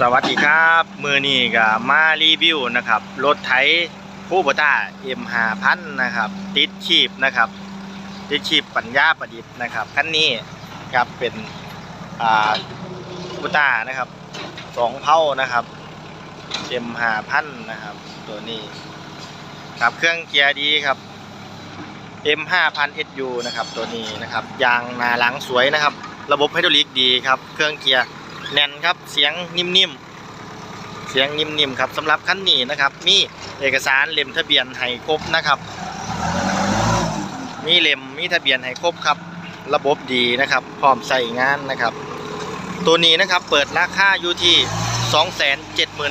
สวัสดีครับ มือนี้ก็มารีวิวนะครับ รถไถผู้บต้า M5000 นะครับ ติดชีพนะครับ ติดชีพปัญญาประดิษฐ์นะครับคันนี้ครับเป็นอ่าผู้ต้านะครับสองเผ่านะครับ M5000 นะครับ ตัวนี้ครับเครื่องเกียร์ดีครับ M5000 SU นะครับตัวนี้นะครับยางหนาหลังสวยนะครับ ระบบไฮดรอลิกดีครับ เครื่องเกียร์ แน่นครับเสียงนิ่มๆเสียงนิ่มๆครับสำหรับคันนี้นะครับ มีเอกสารเล่มทะเบียนให้ครบนะครับ มีเล่มมีทะเบียนให้ครบครับ ระบบดีนะครับพร้อมใส่งานนะครับ ตัวนี้นะครับเปิดราคาอยู่ที่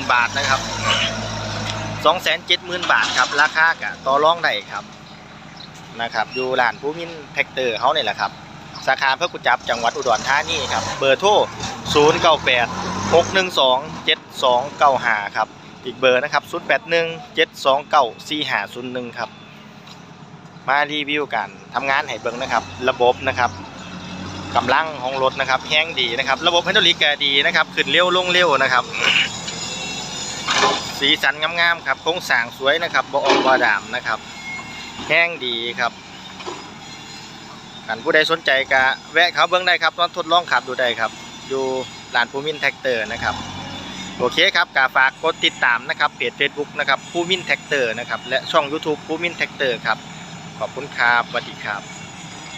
270,000 บาทนะครับ 270,000 บาทครับราคากะต่อรองได้ครับนะครับอยู่ร้านผู้มินแท็กเตอร์เขาเนี่ยแหละครับสาขาเพื่อกุจับจังหวัดอุดรธานีครับเบอร์โทร 0 9 8 6 1 2 7 2 9 5 ครับ อีกเบอร์นะครับ 0 8 1 7 2 9 4 5 0 1 ครับ มารีวิวกันทำงานให้เบิ่งนะครับ ระบบนะครับกำลังของรถนะครับแห้งดีนะครับ ระบบไฮดรอลิกแกดีนะครับ ขึ้นเร็วลงเร็วนะครับ สีสันงามๆครับโครงสร้างสวยนะครับบ่ออกบ่ดามนะครับ แห้งดีครับกันผู้ใดสนใจก็แวะเขาเบิ้งได้ครับตอนทดลองขับดูได้ครับ อยู่ร้านภูมินแท็กเตอร์นะครับโอเคครับกาฝากกดติดตามนะครับเพจ Facebook นะครับภูมินแท็กเตอร์นะครับและช่อง YouTube ภูมินแท็กเตอร์ครับขอบคุณครับสวัสดีครับ